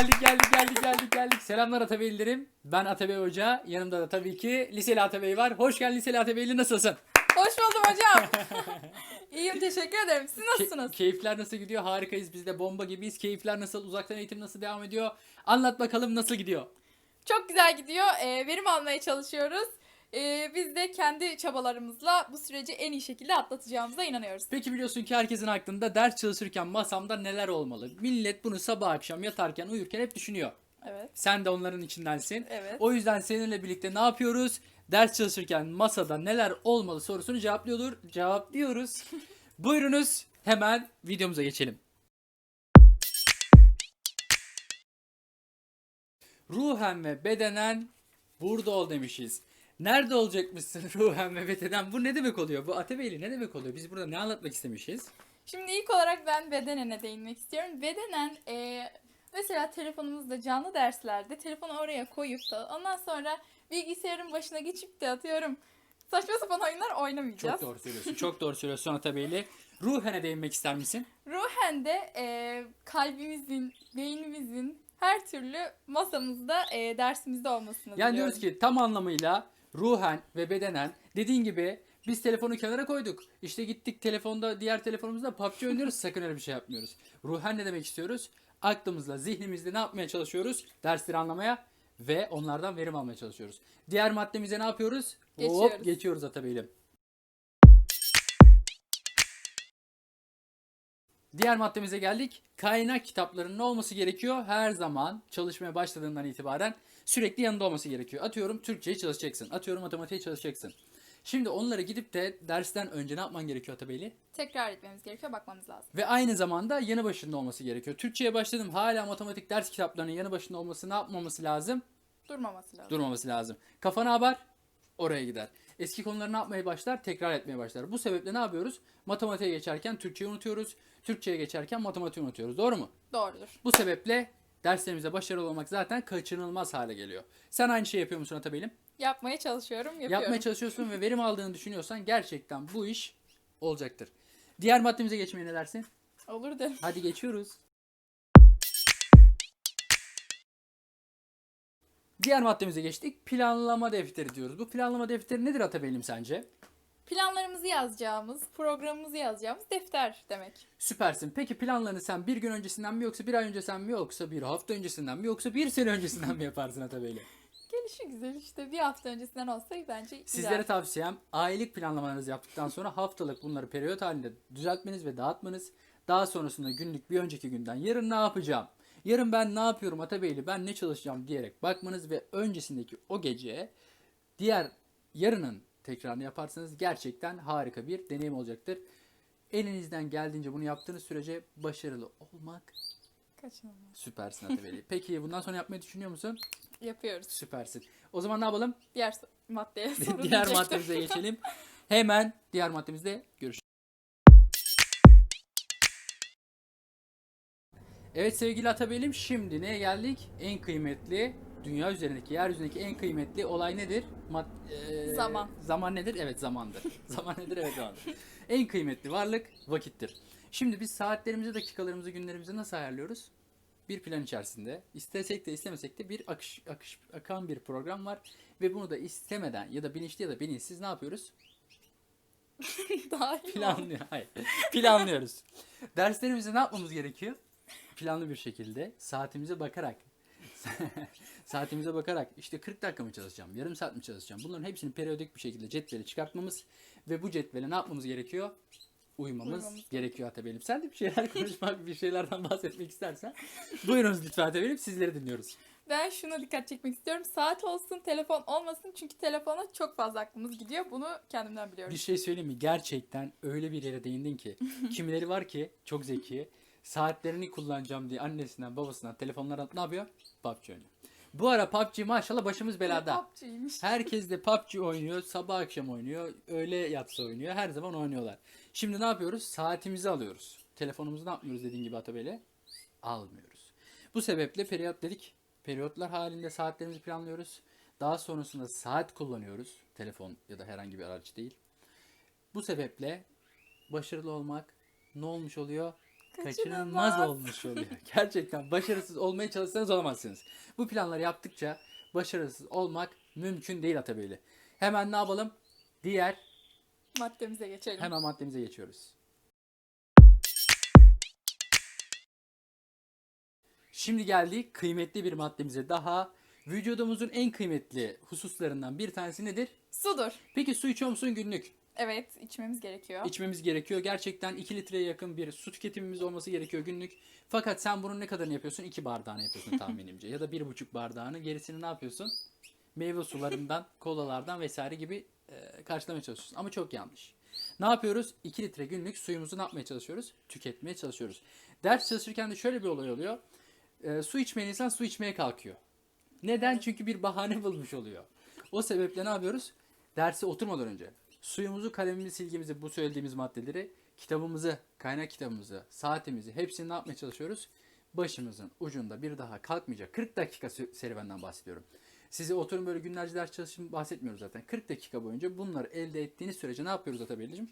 geldik geldik geldik geldik geldik. Selamlar Atabeylilerim. Ben Atabey Hoca. Yanımda da tabii ki Liseli Atabey var. Hoş geldin Liseli Atabeyli nasılsın? Hoş buldum hocam. İyiyim teşekkür ederim. Siz Ke- nasılsınız? keyifler nasıl gidiyor? Harikayız. Biz de bomba gibiyiz. Keyifler nasıl? Uzaktan eğitim nasıl devam ediyor? Anlat bakalım nasıl gidiyor? Çok güzel gidiyor. Ee, verim almaya çalışıyoruz. Ee, biz de kendi çabalarımızla bu süreci en iyi şekilde atlatacağımıza inanıyoruz. Peki biliyorsun ki herkesin aklında ders çalışırken masamda neler olmalı? Millet bunu sabah akşam yatarken uyurken hep düşünüyor. Evet. Sen de onların içindensin. Evet. O yüzden seninle birlikte ne yapıyoruz? Ders çalışırken masada neler olmalı sorusunu cevaplıyordur. Cevaplıyoruz. Buyurunuz hemen videomuza geçelim. Ruhen ve bedenen burada ol demişiz. Nerede olacakmışsın ruhen ve bedenen? Bu ne demek oluyor? Bu Atebeyli ne demek oluyor? Biz burada ne anlatmak istemişiz? Şimdi ilk olarak ben bedenene değinmek istiyorum. Bedenen e, mesela telefonumuzda canlı derslerde telefonu oraya koyup da ondan sonra bilgisayarın başına geçip de atıyorum saçma sapan oyunlar oynamayacağız. Çok doğru söylüyorsun. Çok doğru söylüyorsun Atabeyli. Ruhen'e değinmek ister misin? Ruhen de e, kalbimizin, beynimizin her türlü masamızda, e, dersimizde olmasını Yani diliyorum. diyoruz ki tam anlamıyla ruhen ve bedenen dediğin gibi biz telefonu kenara koyduk. İşte gittik telefonda diğer telefonumuzda PUBG oynuyoruz sakın öyle bir şey yapmıyoruz. Ruhen ne demek istiyoruz? Aklımızla zihnimizle ne yapmaya çalışıyoruz? Dersleri anlamaya ve onlardan verim almaya çalışıyoruz. Diğer maddemize ne yapıyoruz? Hop Geçiyoruz. geçiyoruz Diğer maddemize geldik. Kaynak kitaplarının ne olması gerekiyor? Her zaman çalışmaya başladığından itibaren sürekli yanında olması gerekiyor. Atıyorum Türkçeyi çalışacaksın. Atıyorum matematiği çalışacaksın. Şimdi onları gidip de dersten önce ne yapman gerekiyor Atabeyli? Tekrar etmemiz gerekiyor, bakmamız lazım. Ve aynı zamanda yanı başında olması gerekiyor. Türkçeye başladım hala matematik ders kitaplarının yanı başında olması ne yapmaması lazım? Durmaması lazım. Durmaması lazım. Kafana haber oraya gider. Eski konuları ne yapmaya başlar? Tekrar etmeye başlar. Bu sebeple ne yapıyoruz? Matematiğe geçerken Türkçeyi unutuyoruz. Türkçeye geçerken matematiği unutuyoruz. Doğru mu? Doğrudur. Bu sebeple derslerimize başarılı olmak zaten kaçınılmaz hale geliyor. Sen aynı şey yapıyor musun Atabeylim? Yapmaya çalışıyorum, yapıyorum. Yapmaya çalışıyorsun ve verim aldığını düşünüyorsan gerçekten bu iş olacaktır. Diğer maddemize geçmeye ne dersin? Olur derim. Hadi geçiyoruz. Diğer maddemize geçtik. Planlama defteri diyoruz. Bu planlama defteri nedir Atabeylim sence? Planlarımızı yazacağımız, programımızı yazacağımız defter demek. Süpersin. Peki planlarını sen bir gün öncesinden mi yoksa bir ay öncesinden mi yoksa bir hafta öncesinden mi yoksa bir sene öncesinden mi yaparsın Atabeyli? Gelişi güzel işte bir hafta öncesinden olsa bence Sizlere ideal. tavsiyem aylık planlamalarınızı yaptıktan sonra haftalık bunları periyot halinde düzeltmeniz ve dağıtmanız. Daha sonrasında günlük bir önceki günden yarın ne yapacağım? Yarın ben ne yapıyorum Atabeyli ben ne çalışacağım diyerek bakmanız ve öncesindeki o gece diğer yarının tekrarını yaparsanız gerçekten harika bir deneyim olacaktır. Elinizden geldiğince bunu yaptığınız sürece başarılı olmak Kaçınılmaz. süpersin Atabeyli. Peki bundan sonra yapmayı düşünüyor musun? Yapıyoruz. Süpersin. O zaman ne yapalım? Diğer maddeye soru diğer maddemize geçelim. Hemen diğer maddemizde görüşürüz. Evet sevgili Atabeylim şimdi neye geldik? En kıymetli dünya üzerindeki, yeryüzündeki en kıymetli olay nedir? Mad- eee, Zaman. Zaman nedir? Evet zamandır. zaman nedir? Evet zamandır. En kıymetli varlık vakittir. Şimdi biz saatlerimizi, dakikalarımızı, günlerimizi nasıl ayarlıyoruz? Bir plan içerisinde. istesek de istemesek de bir akış, akış, akan bir program var. Ve bunu da istemeden ya da bilinçli ya da bilinçsiz ne yapıyoruz? Oldu. Planlıyor. Hayır. Planlıyoruz. Derslerimizi ne yapmamız gerekiyor? Planlı bir şekilde saatimize bakarak saatimize bakarak işte 40 dakika mı çalışacağım, yarım saat mi çalışacağım? Bunların hepsini periyodik bir şekilde cetvele çıkartmamız ve bu cetvele ne yapmamız gerekiyor? Uymamız, Uymamız gerekiyor Atabeylim. Sen de bir şeyler konuşmak, bir şeylerden bahsetmek istersen buyurunuz lütfen Atabeylim. Sizleri dinliyoruz. Ben şuna dikkat çekmek istiyorum. Saat olsun, telefon olmasın. Çünkü telefona çok fazla aklımız gidiyor. Bunu kendimden biliyorum. Bir şey söyleyeyim mi? Gerçekten öyle bir yere değindin ki. Kimileri var ki çok zeki. Saatlerini kullanacağım diye annesinden babasından telefonlardan ne yapıyor? PUBG oynuyor. Bu ara PUBG maşallah başımız belada. PUBG'ymiş. Herkes de PUBG oynuyor, sabah akşam oynuyor, öğle yatsı oynuyor. Her zaman oynuyorlar. Şimdi ne yapıyoruz? Saatimizi alıyoruz. Telefonumuzu ne yapmıyoruz dediğin gibi Atabey'le? Almıyoruz. Bu sebeple periyot dedik. Periyotlar halinde saatlerimizi planlıyoruz. Daha sonrasında saat kullanıyoruz. Telefon ya da herhangi bir araç değil. Bu sebeple başarılı olmak ne olmuş oluyor? Kaçınılmaz olmuş oluyor. Gerçekten başarısız olmaya çalışsanız olamazsınız. Bu planları yaptıkça başarısız olmak mümkün değil Atabeyli. Hemen ne yapalım? Diğer Maddemize geçelim. hemen maddemize geçiyoruz. Şimdi geldik kıymetli bir maddemize daha. Vücudumuzun en kıymetli hususlarından bir tanesi nedir? Sudur. Peki su içiyor musun günlük? Evet içmemiz gerekiyor. İçmemiz gerekiyor. Gerçekten 2 litreye yakın bir su tüketimimiz olması gerekiyor günlük. Fakat sen bunun ne kadarını yapıyorsun? 2 bardağını yapıyorsun tahminimce. ya da 1,5 bardağını. Gerisini ne yapıyorsun? Meyve sularından, kolalardan vesaire gibi e, karşılamaya çalışıyorsun. Ama çok yanlış. Ne yapıyoruz? 2 litre günlük suyumuzu ne yapmaya çalışıyoruz? Tüketmeye çalışıyoruz. Ders çalışırken de şöyle bir olay oluyor. E, su içmeyen insan su içmeye kalkıyor. Neden? Çünkü bir bahane bulmuş oluyor. O sebeple ne yapıyoruz? Derse oturmadan önce suyumuzu, kalemimizi, silgimizi, bu söylediğimiz maddeleri, kitabımızı, kaynak kitabımızı, saatimizi hepsini ne yapmaya çalışıyoruz? Başımızın ucunda bir daha kalkmayacak 40 dakika serüvenden bahsediyorum. Size oturun böyle günlerce ders çalışın bahsetmiyoruz zaten. 40 dakika boyunca bunları elde ettiğiniz sürece ne yapıyoruz Atabeyli'cim?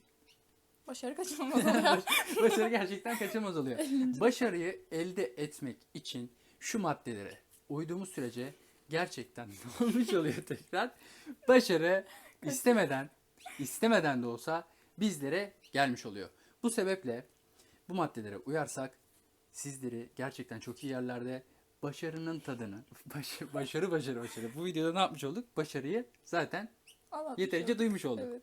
Başarı kaçınılmaz oluyor. Başarı gerçekten kaçınılmaz oluyor. Başarıyı elde etmek için şu maddelere uyduğumuz sürece gerçekten ne olmuş oluyor tekrar? Başarı istemeden, istemeden de olsa bizlere gelmiş oluyor. Bu sebeple bu maddelere uyarsak sizleri gerçekten çok iyi yerlerde başarının tadını, baş- başarı başarı başarı. Bu videoda ne yapmış olduk? Başarıyı zaten Anlatmış yeterince olduk. duymuş olduk. Evet.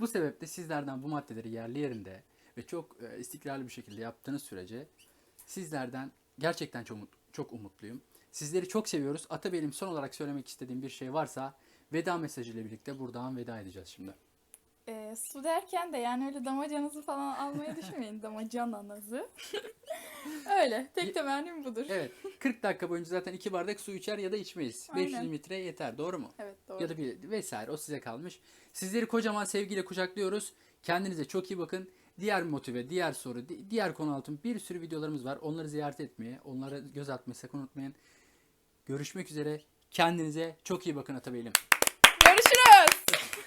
Bu sebeple sizlerden bu maddeleri yerli yerinde ve çok e, istikrarlı bir şekilde yaptığınız sürece sizlerden gerçekten çok çok umutluyum. Sizleri çok seviyoruz. Ata benim son olarak söylemek istediğim bir şey varsa veda mesajı ile birlikte buradan veda edeceğiz şimdi. Ee, su derken de yani öyle damacanızı falan almayı düşünmeyin. Damacananızı. öyle. Tek temennim budur. Evet 40 dakika boyunca zaten 2 bardak su içer ya da içmeyiz. Aynen. 500 mililitre yeter doğru mu? Evet doğru. Ya da bir vesaire o size kalmış. Sizleri kocaman sevgiyle kucaklıyoruz. Kendinize çok iyi bakın. Diğer motive, diğer soru, di- diğer konu altın bir sürü videolarımız var. Onları ziyaret etmeye, onlara göz atmayı sakın unutmayın. Görüşmek üzere. Kendinize çok iyi bakın Atabeylim.